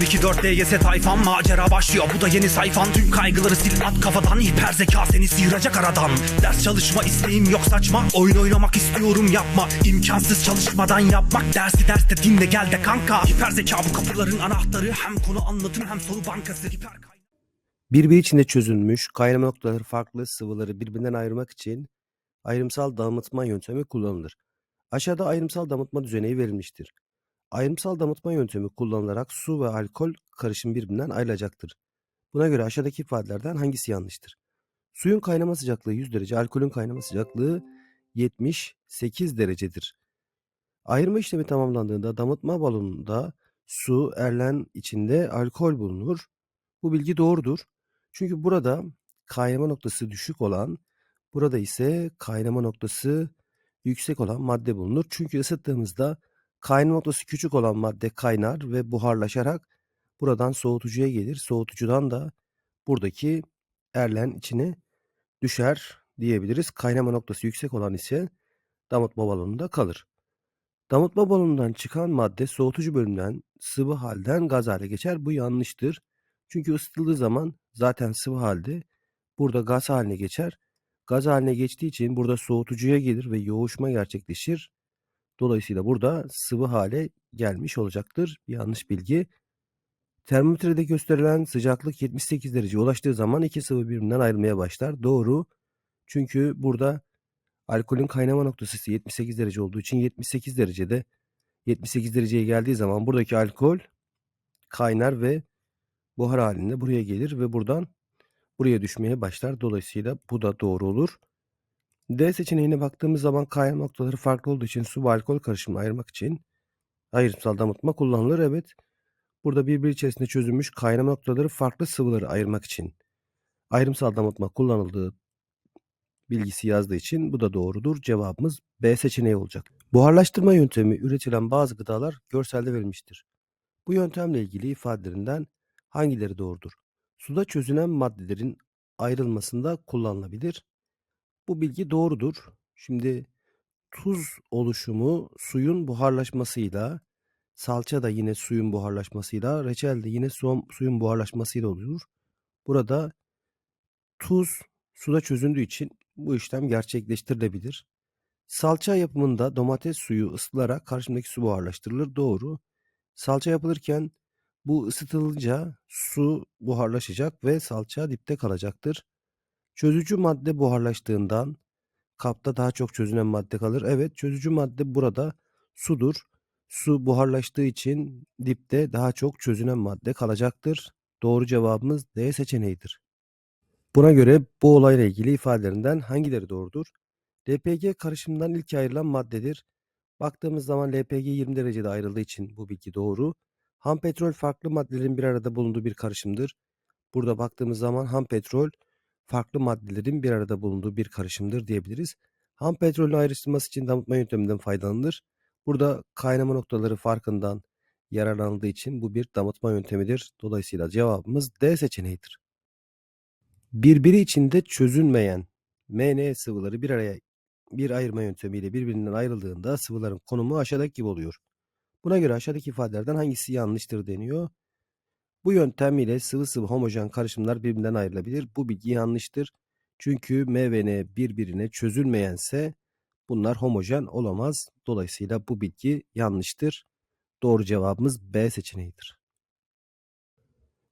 024 DYS tayfan macera başlıyor. Bu da yeni sayfan. Tüm kaygıları sil at kafadan. Hiper zeka seni sıyıracak aradan. Ders çalışma isteğim yok saçma. Oyun oynamak istiyorum yapma. İmkansız çalışmadan yapmak. Dersi derste dinle gel de kanka. Hiper zeka bu kapıların anahtarı. Hem konu anlatım hem soru bankası. Hiper Birbiri içinde çözülmüş kaynama noktaları farklı sıvıları birbirinden ayırmak için ayrımsal damıtma yöntemi kullanılır. Aşağıda ayrımsal damıtma düzeneği verilmiştir. Ayrımsal damıtma yöntemi kullanılarak su ve alkol karışım birbirinden ayrılacaktır. Buna göre aşağıdaki ifadelerden hangisi yanlıştır? Suyun kaynama sıcaklığı 100 derece, alkolün kaynama sıcaklığı 78 derecedir. Ayırma işlemi tamamlandığında damıtma balonunda su, erlen içinde alkol bulunur. Bu bilgi doğrudur. Çünkü burada kaynama noktası düşük olan, burada ise kaynama noktası yüksek olan madde bulunur. Çünkü ısıttığımızda kaynama noktası küçük olan madde kaynar ve buharlaşarak buradan soğutucuya gelir. Soğutucudan da buradaki erlen içine düşer diyebiliriz. Kaynama noktası yüksek olan ise damıtma balonunda kalır. Damıtma balonundan çıkan madde soğutucu bölümden sıvı halden gaz hale geçer. Bu yanlıştır. Çünkü ısıtıldığı zaman zaten sıvı halde burada gaz haline geçer. Gaz haline geçtiği için burada soğutucuya gelir ve yoğuşma gerçekleşir. Dolayısıyla burada sıvı hale gelmiş olacaktır. Yanlış bilgi. Termometrede gösterilen sıcaklık 78 dereceye ulaştığı zaman iki sıvı birbirinden ayrılmaya başlar. Doğru. Çünkü burada alkolün kaynama noktası ise 78 derece olduğu için 78 derecede 78 dereceye geldiği zaman buradaki alkol kaynar ve buhar halinde buraya gelir ve buradan buraya düşmeye başlar. Dolayısıyla bu da doğru olur. D seçeneğine baktığımız zaman kaynama noktaları farklı olduğu için su ve alkol karışımını ayırmak için ayrımsal damıtma kullanılır. Evet. Burada birbiri içerisinde çözülmüş kaynama noktaları farklı sıvıları ayırmak için ayrımsal damıtma kullanıldığı bilgisi yazdığı için bu da doğrudur. Cevabımız B seçeneği olacak. Buharlaştırma yöntemi üretilen bazı gıdalar görselde verilmiştir. Bu yöntemle ilgili ifadelerinden hangileri doğrudur? Suda çözünen maddelerin ayrılmasında kullanılabilir. Bu bilgi doğrudur. Şimdi tuz oluşumu suyun buharlaşmasıyla, salça da yine suyun buharlaşmasıyla, reçel de yine su, suyun buharlaşmasıyla olur. Burada tuz suda çözündüğü için bu işlem gerçekleştirilebilir. Salça yapımında domates suyu ısıtılarak karşımdaki su buharlaştırılır. Doğru. Salça yapılırken bu ısıtılınca su buharlaşacak ve salça dipte kalacaktır. Çözücü madde buharlaştığından kapta daha çok çözünen madde kalır. Evet çözücü madde burada sudur. Su buharlaştığı için dipte daha çok çözünen madde kalacaktır. Doğru cevabımız D seçeneğidir. Buna göre bu olayla ilgili ifadelerinden hangileri doğrudur? LPG karışımından ilk ayrılan maddedir. Baktığımız zaman LPG 20 derecede ayrıldığı için bu bilgi doğru. Ham petrol farklı maddelerin bir arada bulunduğu bir karışımdır. Burada baktığımız zaman ham petrol farklı maddelerin bir arada bulunduğu bir karışımdır diyebiliriz. Ham petrolün ayrıştırılması için damıtma yönteminden faydalanılır. Burada kaynama noktaları farkından yararlanıldığı için bu bir damıtma yöntemidir. Dolayısıyla cevabımız D seçeneğidir. Birbiri içinde çözünmeyen MN sıvıları bir araya bir ayırma yöntemiyle birbirinden ayrıldığında sıvıların konumu aşağıdaki gibi oluyor. Buna göre aşağıdaki ifadelerden hangisi yanlıştır deniyor. Bu yöntem ile sıvı sıvı homojen karışımlar birbirinden ayrılabilir. Bu bilgi yanlıştır. Çünkü M ve N birbirine çözülmeyense bunlar homojen olamaz. Dolayısıyla bu bilgi yanlıştır. Doğru cevabımız B seçeneğidir.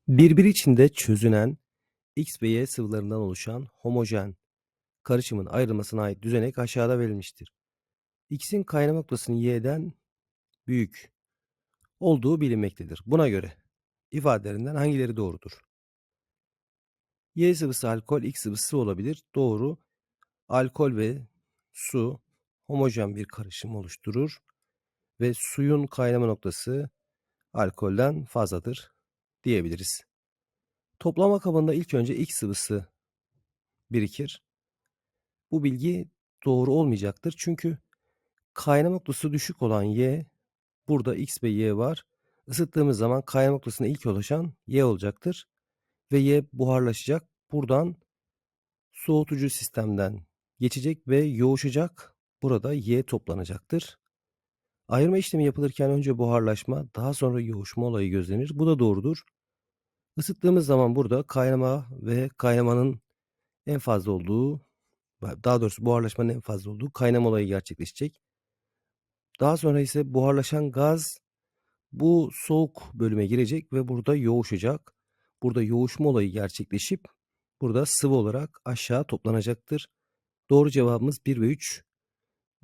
Birbiri içinde çözünen X ve Y sıvılarından oluşan homojen karışımın ayrılmasına ait düzenek aşağıda verilmiştir. X'in kaynama noktasının Y'den büyük olduğu bilinmektedir. Buna göre ifadelerinden hangileri doğrudur? Y sıvısı alkol, X sıvısı olabilir. Doğru. Alkol ve su homojen bir karışım oluşturur ve suyun kaynama noktası alkolden fazladır diyebiliriz. Toplama kabında ilk önce X sıvısı birikir. Bu bilgi doğru olmayacaktır. Çünkü kaynama noktası düşük olan Y, burada X ve Y var. Isıttığımız zaman kaynama noktasına ilk ulaşan Y olacaktır. Ve Y buharlaşacak. Buradan soğutucu sistemden geçecek ve yoğuşacak. Burada Y toplanacaktır. Ayırma işlemi yapılırken önce buharlaşma, daha sonra yoğuşma olayı gözlenir. Bu da doğrudur. Isıttığımız zaman burada kaynama ve kaynamanın en fazla olduğu, daha doğrusu buharlaşmanın en fazla olduğu kaynama olayı gerçekleşecek. Daha sonra ise buharlaşan gaz bu soğuk bölüme girecek ve burada yoğuşacak. Burada yoğuşma olayı gerçekleşip burada sıvı olarak aşağı toplanacaktır. Doğru cevabımız 1 ve 3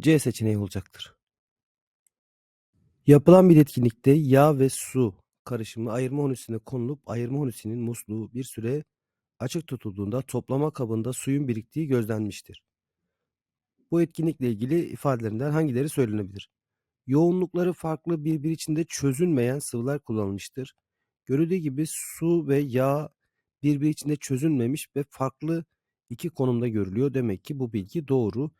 C seçeneği olacaktır. Yapılan bir etkinlikte yağ ve su karışımı ayırma honusine konulup ayırma honusinin musluğu bir süre açık tutulduğunda toplama kabında suyun biriktiği gözlenmiştir. Bu etkinlikle ilgili ifadelerinden hangileri söylenebilir? Yoğunlukları farklı birbiri içinde çözünmeyen sıvılar kullanılmıştır. Görüldüğü gibi su ve yağ birbiri içinde çözünmemiş ve farklı iki konumda görülüyor. Demek ki bu bilgi doğru.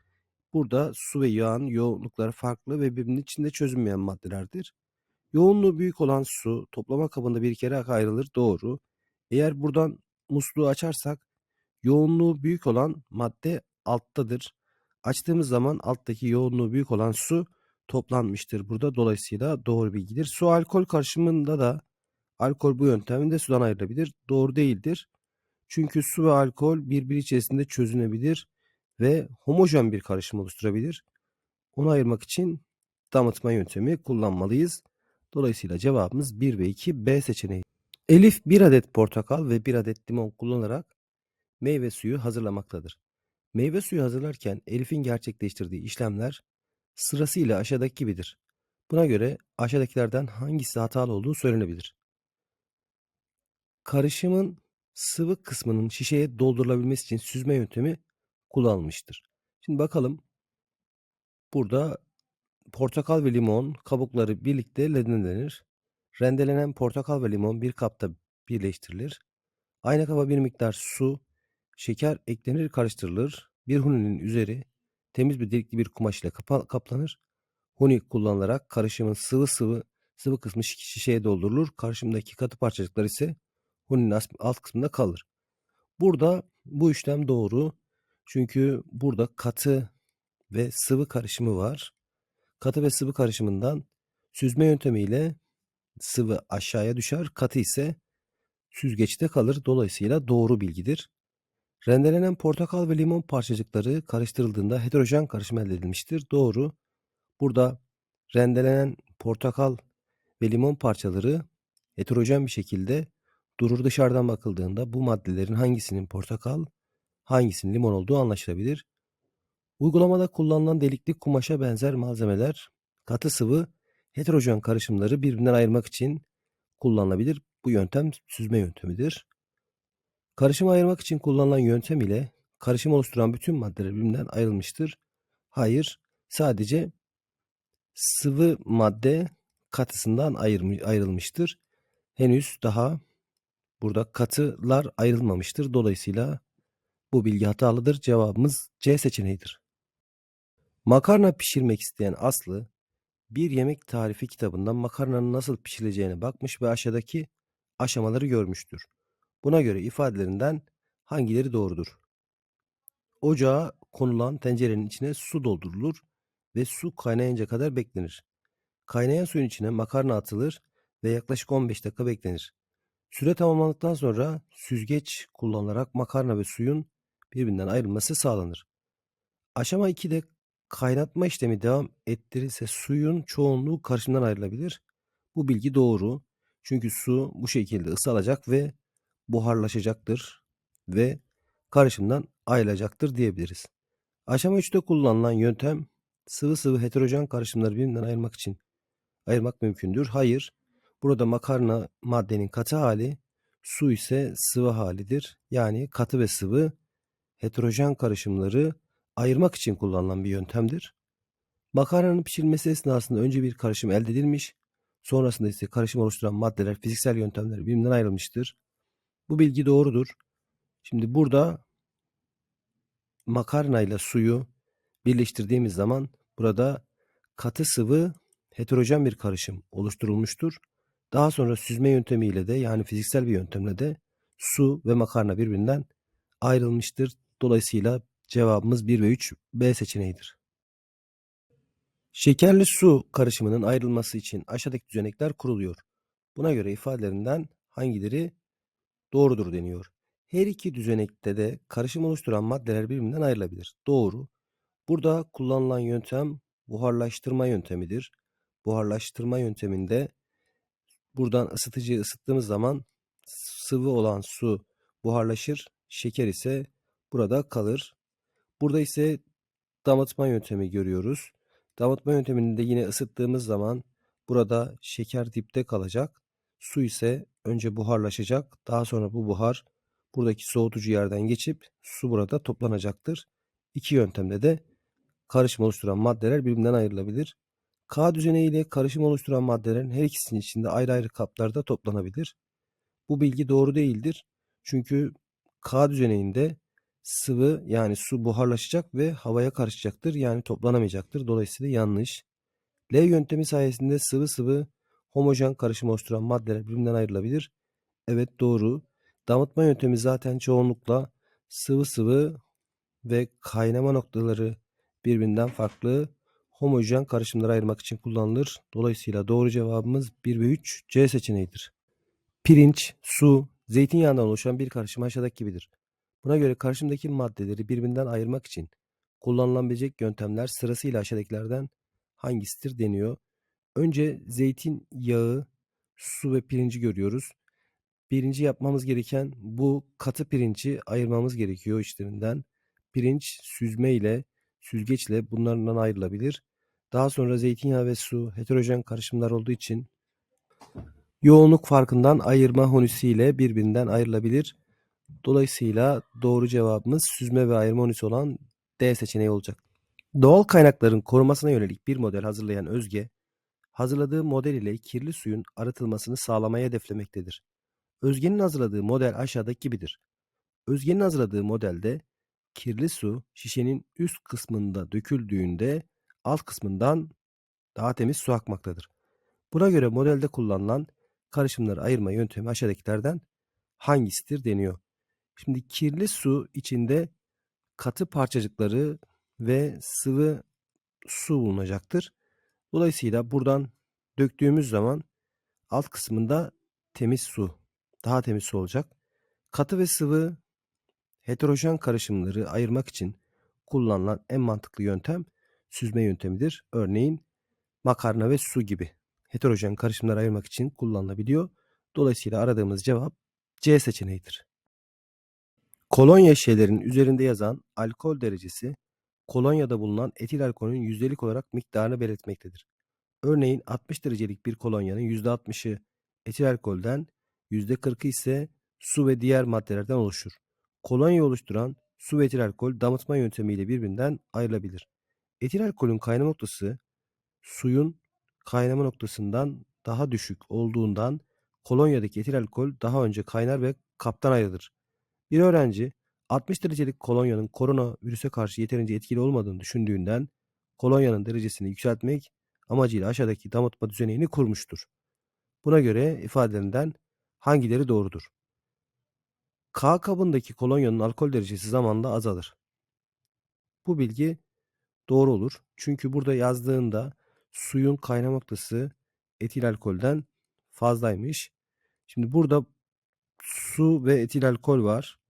Burada su ve yağın yoğunlukları farklı ve birbirinin içinde çözünmeyen maddelerdir. Yoğunluğu büyük olan su toplama kabında birikerek ayrılır. Doğru. Eğer buradan musluğu açarsak yoğunluğu büyük olan madde alttadır. Açtığımız zaman alttaki yoğunluğu büyük olan su toplanmıştır burada. Dolayısıyla doğru bilgidir. Su alkol karışımında da alkol bu yönteminde sudan ayrılabilir. Doğru değildir. Çünkü su ve alkol birbiri içerisinde çözünebilir ve homojen bir karışım oluşturabilir. Onu ayırmak için damıtma yöntemi kullanmalıyız. Dolayısıyla cevabımız 1 ve 2 B seçeneği. Elif 1 adet portakal ve 1 adet limon kullanarak meyve suyu hazırlamaktadır. Meyve suyu hazırlarken Elif'in gerçekleştirdiği işlemler sırasıyla aşağıdaki gibidir. Buna göre aşağıdakilerden hangisi hatalı olduğu söylenebilir. Karışımın sıvı kısmının şişeye doldurulabilmesi için süzme yöntemi kullanılmıştır. Şimdi bakalım. Burada portakal ve limon kabukları birlikte rendelenir. Rendelenen portakal ve limon bir kapta birleştirilir. Aynı kaba bir miktar su, şeker eklenir karıştırılır. Bir huninin üzeri temiz bir delikli bir kumaş ile kaplanır. Huni kullanılarak karışımın sıvı sıvı sıvı kısmı şi- şişeye doldurulur. Karışımdaki katı parçacıklar ise huninin alt kısmında kalır. Burada bu işlem doğru. Çünkü burada katı ve sıvı karışımı var. Katı ve sıvı karışımından süzme yöntemiyle sıvı aşağıya düşer, katı ise süzgeçte kalır. Dolayısıyla doğru bilgidir. Rendelenen portakal ve limon parçacıkları karıştırıldığında heterojen karışım elde edilmiştir. Doğru. Burada rendelenen portakal ve limon parçaları heterojen bir şekilde durur. Dışarıdan bakıldığında bu maddelerin hangisinin portakal, hangisinin limon olduğu anlaşılabilir. Uygulamada kullanılan delikli kumaşa benzer malzemeler katı sıvı heterojen karışımları birbirinden ayırmak için kullanılabilir. Bu yöntem süzme yöntemidir. Karışımı ayırmak için kullanılan yöntem ile karışım oluşturan bütün maddeler birbirinden ayrılmıştır. Hayır, sadece sıvı madde katısından ayrılmış- ayrılmıştır. Henüz daha burada katılar ayrılmamıştır. Dolayısıyla bu bilgi hatalıdır. Cevabımız C seçeneğidir. Makarna pişirmek isteyen Aslı bir yemek tarifi kitabından makarnanın nasıl pişirileceğine bakmış ve aşağıdaki aşamaları görmüştür. Buna göre ifadelerinden hangileri doğrudur? Ocağa konulan tencerenin içine su doldurulur ve su kaynayınca kadar beklenir. Kaynayan suyun içine makarna atılır ve yaklaşık 15 dakika beklenir. Süre tamamlandıktan sonra süzgeç kullanılarak makarna ve suyun birbirinden ayrılması sağlanır. Aşama 2'de kaynatma işlemi devam ettirirse suyun çoğunluğu karışımdan ayrılabilir. Bu bilgi doğru. Çünkü su bu şekilde ısı alacak ve buharlaşacaktır ve karışımdan ayrılacaktır diyebiliriz. Aşama 3'te kullanılan yöntem sıvı sıvı heterojen karışımları birbirinden ayırmak için ayırmak mümkündür. Hayır. Burada makarna maddenin katı hali, su ise sıvı halidir. Yani katı ve sıvı heterojen karışımları ayırmak için kullanılan bir yöntemdir. Makarnanın pişirilmesi esnasında önce bir karışım elde edilmiş, sonrasında ise karışım oluşturan maddeler fiziksel yöntemler birbirinden ayrılmıştır. Bu bilgi doğrudur. Şimdi burada makarna ile suyu birleştirdiğimiz zaman burada katı sıvı heterojen bir karışım oluşturulmuştur. Daha sonra süzme yöntemiyle de yani fiziksel bir yöntemle de su ve makarna birbirinden ayrılmıştır. Dolayısıyla cevabımız 1 ve 3 B seçeneğidir. Şekerli su karışımının ayrılması için aşağıdaki düzenekler kuruluyor. Buna göre ifadelerinden hangileri doğrudur deniyor. Her iki düzenekte de karışım oluşturan maddeler birbirinden ayrılabilir. Doğru. Burada kullanılan yöntem buharlaştırma yöntemidir. Buharlaştırma yönteminde buradan ısıtıcıyı ısıttığımız zaman sıvı olan su buharlaşır, şeker ise burada kalır. Burada ise damıtma yöntemi görüyoruz. Damıtma yönteminde yine ısıttığımız zaman burada şeker dipte kalacak. Su ise önce buharlaşacak. Daha sonra bu buhar buradaki soğutucu yerden geçip su burada toplanacaktır. İki yöntemde de karışım oluşturan maddeler birbirinden ayrılabilir. K düzeneği ile karışım oluşturan maddelerin her ikisinin içinde ayrı ayrı kaplarda toplanabilir. Bu bilgi doğru değildir. Çünkü K düzeneğinde sıvı yani su buharlaşacak ve havaya karışacaktır. Yani toplanamayacaktır. Dolayısıyla yanlış. L yöntemi sayesinde sıvı sıvı homojen karışım oluşturan maddeler birbirinden ayrılabilir. Evet doğru. Damıtma yöntemi zaten çoğunlukla sıvı sıvı ve kaynama noktaları birbirinden farklı homojen karışımları ayırmak için kullanılır. Dolayısıyla doğru cevabımız 1 ve 3 C seçeneğidir. Pirinç, su, zeytinyağından oluşan bir karışım aşağıdaki gibidir. Buna göre karışımdaki maddeleri birbirinden ayırmak için kullanılabilecek yöntemler sırasıyla aşağıdakilerden hangisidir deniyor. Önce zeytinyağı, su ve pirinci görüyoruz. Birinci yapmamız gereken bu katı pirinci ayırmamız gerekiyor içlerinden. Pirinç süzme ile süzgeçle bunlardan ayrılabilir. Daha sonra zeytinyağı ve su heterojen karışımlar olduğu için yoğunluk farkından ayırma honisiyle birbirinden ayrılabilir. Dolayısıyla doğru cevabımız süzme ve ayırma honisi olan D seçeneği olacak. Doğal kaynakların korumasına yönelik bir model hazırlayan Özge, hazırladığı model ile kirli suyun arıtılmasını sağlamayı hedeflemektedir. Özge'nin hazırladığı model aşağıdaki gibidir. Özge'nin hazırladığı modelde kirli su şişenin üst kısmında döküldüğünde alt kısmından daha temiz su akmaktadır. Buna göre modelde kullanılan karışımları ayırma yöntemi aşağıdakilerden hangisidir deniyor. Şimdi kirli su içinde katı parçacıkları ve sıvı su bulunacaktır. Dolayısıyla buradan döktüğümüz zaman alt kısmında temiz su, daha temiz su olacak. Katı ve sıvı heterojen karışımları ayırmak için kullanılan en mantıklı yöntem süzme yöntemidir. Örneğin makarna ve su gibi heterojen karışımları ayırmak için kullanılabiliyor. Dolayısıyla aradığımız cevap C seçeneğidir. Kolonya şişelerinin üzerinde yazan alkol derecesi kolonyada bulunan etil alkolün yüzdelik olarak miktarını belirtmektedir. Örneğin 60 derecelik bir kolonyanın %60'ı etil alkolden, %40'ı ise su ve diğer maddelerden oluşur. Kolonya oluşturan su ve etil alkol damıtma yöntemiyle birbirinden ayrılabilir. Etil alkolün kaynama noktası suyun kaynama noktasından daha düşük olduğundan kolonyadaki etil alkol daha önce kaynar ve kaptan ayrılır. Bir öğrenci 60 derecelik kolonyanın korona virüse karşı yeterince etkili olmadığını düşündüğünden kolonyanın derecesini yükseltmek amacıyla aşağıdaki damıtma düzenini kurmuştur. Buna göre ifadelerinden hangileri doğrudur? K kabındaki kolonyanın alkol derecesi zamanla azalır. Bu bilgi doğru olur. Çünkü burada yazdığında suyun kaynama noktası etil alkolden fazlaymış. Şimdi burada su ve etil alkol var.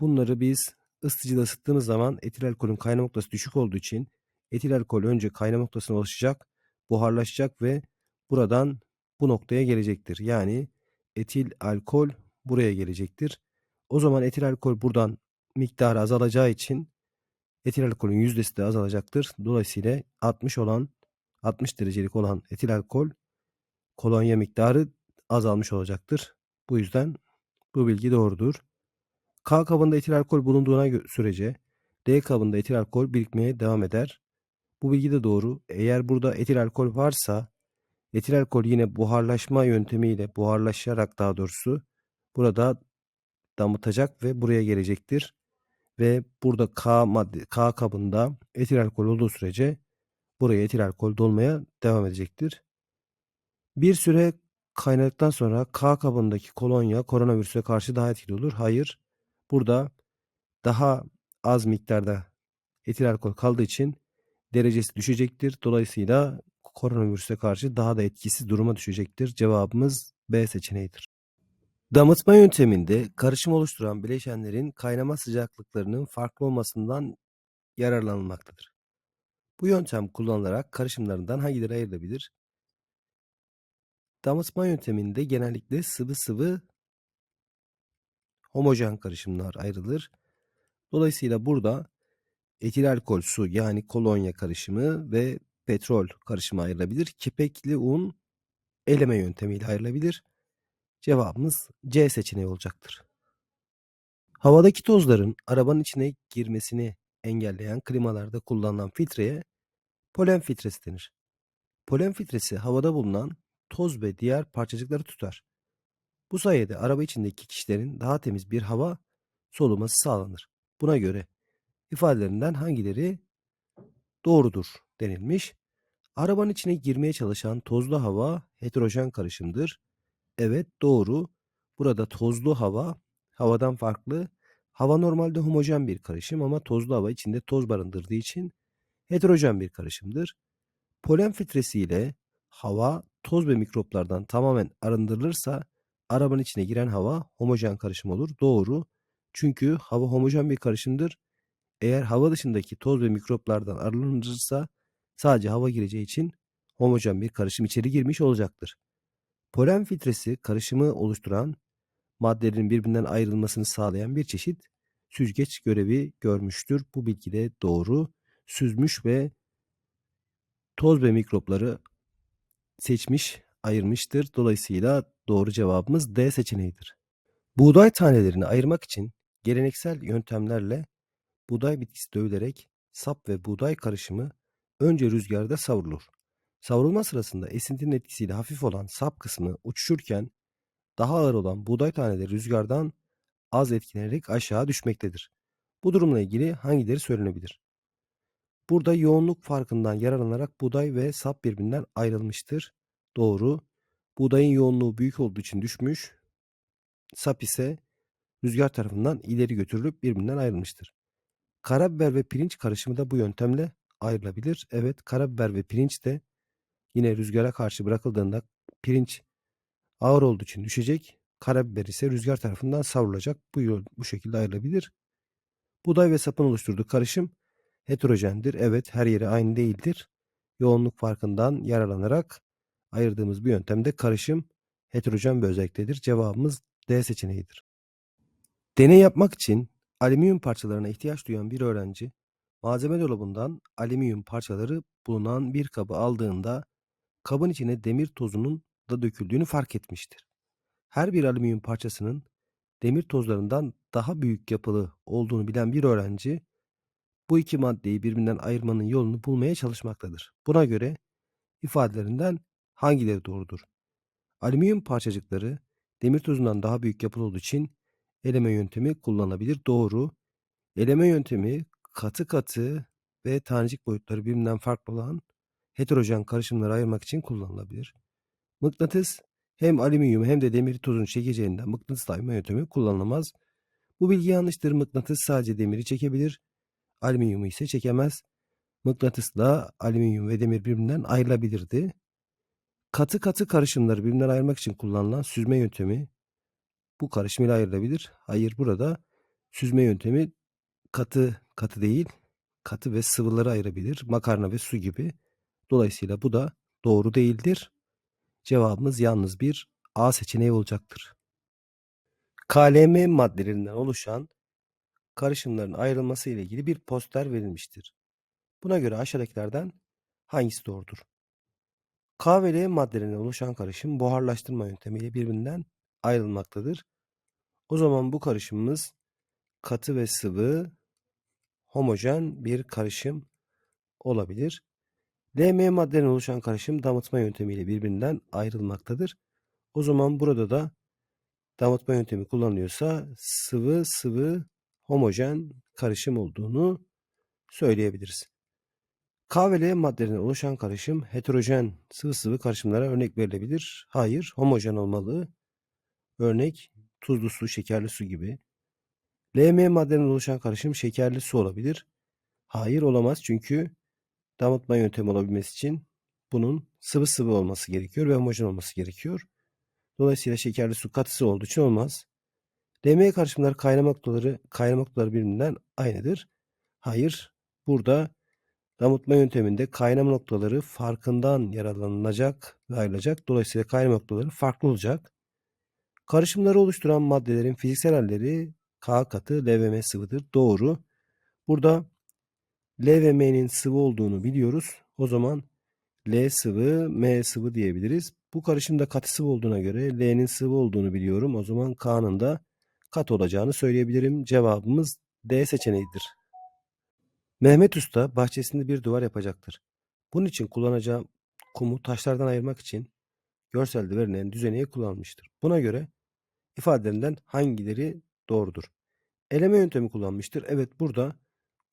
Bunları biz ısıtıcıda ısıttığımız zaman etil alkolün kaynama noktası düşük olduğu için etil alkol önce kaynama noktasına ulaşacak, buharlaşacak ve buradan bu noktaya gelecektir. Yani etil alkol buraya gelecektir. O zaman etil alkol buradan miktarı azalacağı için etil alkolün yüzdesi de azalacaktır. Dolayısıyla 60 olan 60 derecelik olan etil alkol kolonya miktarı azalmış olacaktır. Bu yüzden bu bilgi doğrudur. K kabında etil alkol bulunduğuna sürece D kabında etil alkol birikmeye devam eder. Bu bilgi de doğru. Eğer burada etil alkol varsa etil alkol yine buharlaşma yöntemiyle buharlaşarak daha doğrusu burada damıtacak ve buraya gelecektir. Ve burada K madde K kabında etil alkol olduğu sürece buraya etil alkol dolmaya devam edecektir. Bir süre kaynadıktan sonra K kabındaki kolonya koronavirüse karşı daha etkili olur. Hayır. Burada daha az miktarda etil alkol kaldığı için derecesi düşecektir. Dolayısıyla koronavirüse karşı daha da etkisiz duruma düşecektir. Cevabımız B seçeneğidir. Damıtma yönteminde karışım oluşturan bileşenlerin kaynama sıcaklıklarının farklı olmasından yararlanılmaktadır. Bu yöntem kullanılarak karışımlarından hangileri ayrılabilir? Damıtma yönteminde genellikle sıvı sıvı homojen karışımlar ayrılır. Dolayısıyla burada etil alkol su yani kolonya karışımı ve petrol karışımı ayrılabilir. Kepekli un eleme yöntemiyle ayrılabilir. Cevabımız C seçeneği olacaktır. Havadaki tozların arabanın içine girmesini engelleyen klimalarda kullanılan filtreye polen filtresi denir. Polen filtresi havada bulunan toz ve diğer parçacıkları tutar. Bu sayede araba içindeki kişilerin daha temiz bir hava soluması sağlanır. Buna göre ifadelerinden hangileri doğrudur denilmiş. Arabanın içine girmeye çalışan tozlu hava heterojen karışımdır. Evet doğru. Burada tozlu hava havadan farklı. Hava normalde homojen bir karışım ama tozlu hava içinde toz barındırdığı için heterojen bir karışımdır. Polen filtresi ile hava toz ve mikroplardan tamamen arındırılırsa arabanın içine giren hava homojen karışım olur. Doğru. Çünkü hava homojen bir karışımdır. Eğer hava dışındaki toz ve mikroplardan arındırılırsa sadece hava gireceği için homojen bir karışım içeri girmiş olacaktır. Polen filtresi karışımı oluşturan maddelerin birbirinden ayrılmasını sağlayan bir çeşit süzgeç görevi görmüştür. Bu bilgi de doğru. Süzmüş ve toz ve mikropları seçmiş, ayırmıştır. Dolayısıyla doğru cevabımız D seçeneğidir. Buğday tanelerini ayırmak için geleneksel yöntemlerle buğday bitkisi dövülerek sap ve buğday karışımı önce rüzgarda savrulur. Savrulma sırasında esintinin etkisiyle hafif olan sap kısmı uçuşurken daha ağır olan buğday taneleri rüzgardan az etkilenerek aşağı düşmektedir. Bu durumla ilgili hangileri söylenebilir? Burada yoğunluk farkından yararlanarak buğday ve sap birbirinden ayrılmıştır. Doğru. Buğdayın yoğunluğu büyük olduğu için düşmüş. Sap ise rüzgar tarafından ileri götürülüp birbirinden ayrılmıştır. Karabiber ve pirinç karışımı da bu yöntemle ayrılabilir. Evet karabiber ve pirinç de yine rüzgara karşı bırakıldığında pirinç ağır olduğu için düşecek. Karabiber ise rüzgar tarafından savrulacak. Bu, bu şekilde ayrılabilir. Buğday ve sapın oluşturduğu karışım heterojendir. Evet her yeri aynı değildir. Yoğunluk farkından yararlanarak ayırdığımız bu yöntemde karışım heterojen bir özelliktedir. Cevabımız D seçeneğidir. Deney yapmak için alüminyum parçalarına ihtiyaç duyan bir öğrenci malzeme dolabından alüminyum parçaları bulunan bir kabı aldığında kabın içine demir tozunun da döküldüğünü fark etmiştir. Her bir alüminyum parçasının demir tozlarından daha büyük yapılı olduğunu bilen bir öğrenci bu iki maddeyi birbirinden ayırmanın yolunu bulmaya çalışmaktadır. Buna göre ifadelerinden hangileri doğrudur? Alüminyum parçacıkları demir tozundan daha büyük yapılı olduğu için eleme yöntemi kullanılabilir. Doğru. Eleme yöntemi katı katı ve tanecik boyutları birbirinden farklı olan heterojen karışımları ayırmak için kullanılabilir. Mıknatıs hem alüminyum hem de demir tozunu çekeceğinden mıknatıs ayırma yöntemi kullanılamaz. Bu bilgi yanlıştır. Mıknatıs sadece demiri çekebilir. Alüminyumu ise çekemez. Mıknatısla alüminyum ve demir birbirinden ayrılabilirdi. Katı katı karışımları birbirinden ayırmak için kullanılan süzme yöntemi bu karışım ile ayrılabilir. Hayır burada süzme yöntemi katı katı değil katı ve sıvıları ayırabilir. Makarna ve su gibi. Dolayısıyla bu da doğru değildir. Cevabımız yalnız bir A seçeneği olacaktır. KLM maddelerinden oluşan karışımların ayrılması ile ilgili bir poster verilmiştir. Buna göre aşağıdakilerden hangisi doğrudur? K ve L maddelerinden oluşan karışım buharlaştırma yöntemiyle birbirinden ayrılmaktadır. O zaman bu karışımımız katı ve sıvı homojen bir karışım olabilir. LM maddelerin oluşan karışım damıtma yöntemiyle birbirinden ayrılmaktadır. O zaman burada da damıtma yöntemi kullanılıyorsa sıvı sıvı homojen karışım olduğunu söyleyebiliriz. K ve L maddelerinden oluşan karışım heterojen sıvı sıvı karışımlara örnek verilebilir. Hayır, homojen olmalı. Örnek tuzlu su, şekerli su gibi. LM maddelerinden oluşan karışım şekerli su olabilir. Hayır olamaz çünkü damıtma yöntemi olabilmesi için bunun sıvı sıvı olması gerekiyor ve homojen olması gerekiyor. Dolayısıyla şekerli su katısı olduğu için olmaz. LM karışımları kaynama noktaları, kaynama noktaları birbirinden aynıdır. Hayır, burada damıtma yönteminde kaynama noktaları farkından yararlanılacak ve ayrılacak. Dolayısıyla kaynama noktaları farklı olacak. Karışımları oluşturan maddelerin fiziksel halleri K katı, L sıvıdır. Doğru. Burada L sıvı olduğunu biliyoruz. O zaman L sıvı, M sıvı diyebiliriz. Bu karışımda katı sıvı olduğuna göre L'nin sıvı olduğunu biliyorum. O zaman K'nın da kat olacağını söyleyebilirim. Cevabımız D seçeneğidir. Mehmet Usta bahçesinde bir duvar yapacaktır. Bunun için kullanacağı kumu taşlardan ayırmak için görselde verilen düzeneyi kullanmıştır. Buna göre ifadelerinden hangileri doğrudur? Eleme yöntemi kullanmıştır. Evet burada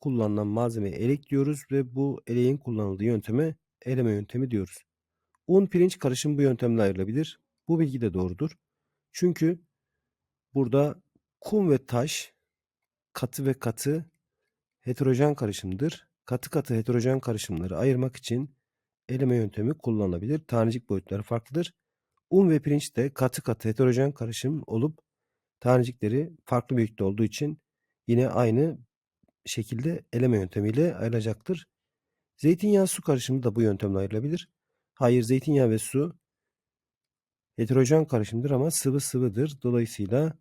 kullanılan malzemeye elek diyoruz ve bu eleğin kullanıldığı yönteme eleme yöntemi diyoruz. Un pirinç karışımı bu yöntemle ayrılabilir. Bu bilgi de doğrudur. Çünkü burada kum ve taş katı ve katı heterojen karışımdır. Katı katı heterojen karışımları ayırmak için eleme yöntemi kullanılabilir. Tanecik boyutları farklıdır. Un ve pirinç de katı katı heterojen karışım olup tanecikleri farklı büyüklükte olduğu için yine aynı şekilde eleme yöntemiyle ayrılacaktır. Zeytinyağı su karışımı da bu yöntemle ayrılabilir. Hayır zeytinyağı ve su heterojen karışımdır ama sıvı sıvıdır. Dolayısıyla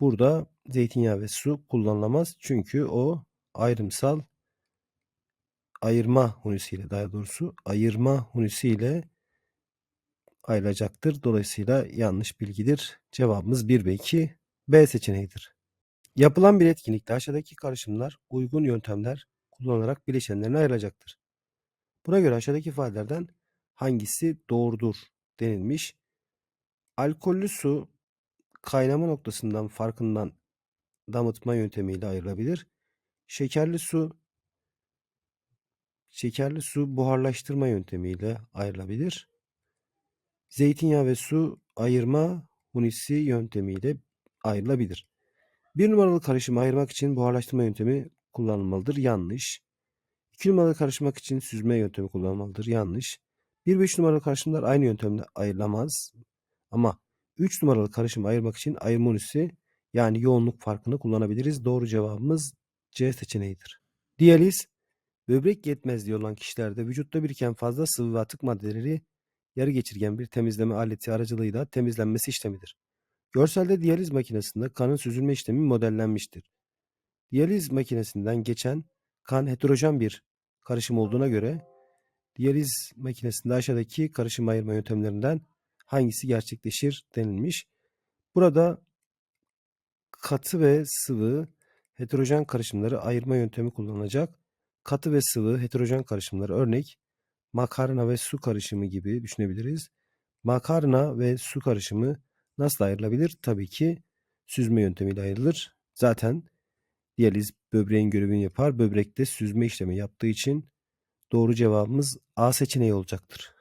burada zeytinyağı ve su kullanılamaz. Çünkü o ayrımsal ayırma hunisiyle daha doğrusu ayırma hunisiyle ayrılacaktır. Dolayısıyla yanlış bilgidir. Cevabımız 1 ve 2 B seçeneğidir. Yapılan bir etkinlikte aşağıdaki karışımlar uygun yöntemler kullanarak bileşenlerine ayrılacaktır. Buna göre aşağıdaki ifadelerden hangisi doğrudur denilmiş. Alkollü su kaynama noktasından farkından damıtma yöntemiyle ayrılabilir. Şekerli su şekerli su buharlaştırma yöntemiyle ayrılabilir. Zeytinyağı ve su ayırma hunisi yöntemiyle ayrılabilir. Bir numaralı karışımı ayırmak için buharlaştırma yöntemi kullanılmalıdır. Yanlış. 2 numaralı karışmak için süzme yöntemi kullanılmalıdır. Yanlış. 1 ve 3 numaralı karışımlar aynı yöntemle ayrılamaz. Ama 3 numaralı karışımı ayırmak için ayırma unisi yani yoğunluk farkını kullanabiliriz. Doğru cevabımız C seçeneğidir. Diyaliz, böbrek yetmezliği olan kişilerde vücutta biriken fazla sıvı ve atık maddeleri yarı geçirgen bir temizleme aleti aracılığıyla temizlenmesi işlemidir. Görselde diyaliz makinesinde kanın süzülme işlemi modellenmiştir. Diyaliz makinesinden geçen kan heterojen bir karışım olduğuna göre diyaliz makinesinde aşağıdaki karışım ayırma yöntemlerinden hangisi gerçekleşir denilmiş. Burada katı ve sıvı heterojen karışımları ayırma yöntemi kullanılacak. Katı ve sıvı heterojen karışımları örnek makarna ve su karışımı gibi düşünebiliriz. Makarna ve su karışımı nasıl ayrılabilir? Tabii ki süzme yöntemiyle ayrılır. Zaten diyaliz böbreğin görevini yapar. Böbrekte süzme işlemi yaptığı için doğru cevabımız A seçeneği olacaktır.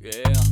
Yeah.